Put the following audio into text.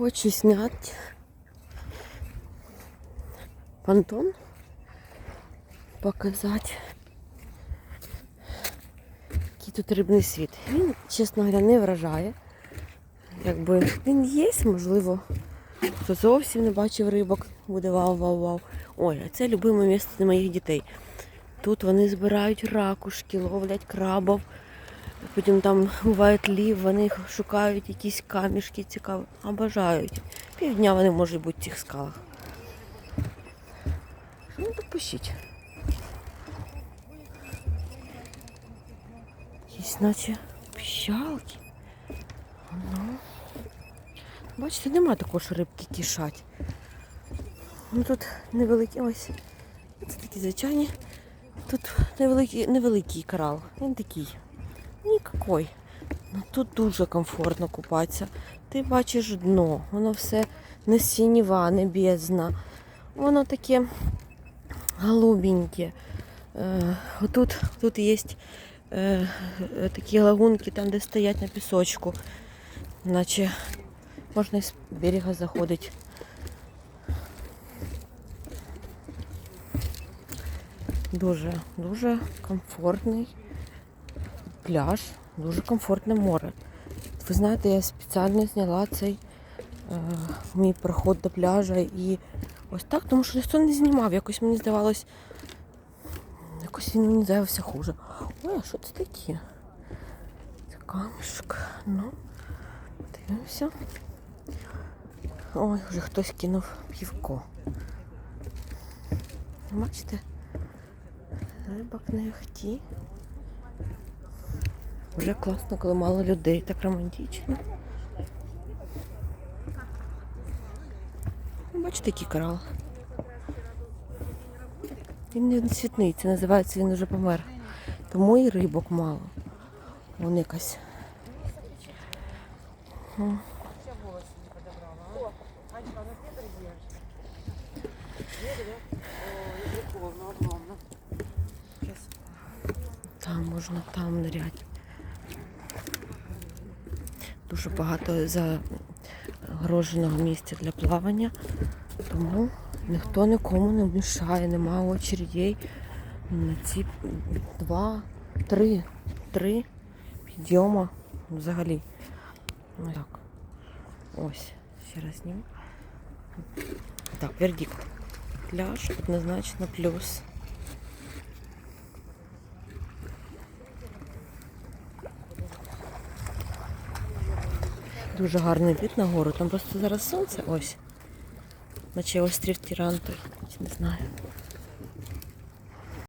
Хочу зняти понтон, показати, який тут рибний світ. Він, чесно говоря, не вражає. Якби він є, можливо, хто зовсім не бачив рибок, буде вау-вау-вау. Ой, а це любиме місце для моїх дітей. Тут вони збирають ракушки, ловлять крабов. Потім там буває лів, вони шукають якісь камішки цікаві, обажають. Півдня вони можуть бути в цих скалах. Ну, так пишіть. Наче піщалки. Ну. Бачите, нема також рибки кишать. Ну тут невеликі ось. Це такі звичайні. Тут невеликий, невеликий корал. Він такий. Нікакой. Ну тут дуже комфортно купатися. Ти бачиш дно, воно все не сініва, не бездна. Воно таке голубеньке. Е, отут, тут є е, такі лагунки, там, де стоять на пісочку. Наче можна із берега заходити. Дуже, дуже комфортний пляж, дуже комфортне море. Ви знаєте, я спеціально зняла цей е, мій проход до пляжа і ось так, тому що ніхто не знімав. Якось мені здавалось, якось він мені здавався хуже. Ой, а що це таке? Це камішок. Ну, дивимося. Ой, вже хтось кинув півко. Бачите? Рибак не хті. Вже класно, коли мало людей, так романтично. Бачите, який корал. Він не цвітний, це називається, він вже помер. Тому і рибок мало. Вон якась. Там можна там ныряти. Дуже багато загороженого місця для плавання, тому ніхто нікому не мішає, немає очередей на ці два, три, три підйома взагалі. Так. Ось, ще раз зніму. Так, вердикт. Пляж однозначно плюс. Дуже гарний вид на гору. Там просто зараз сонце ось. Наче острів Тіранто. Чи Не знаю.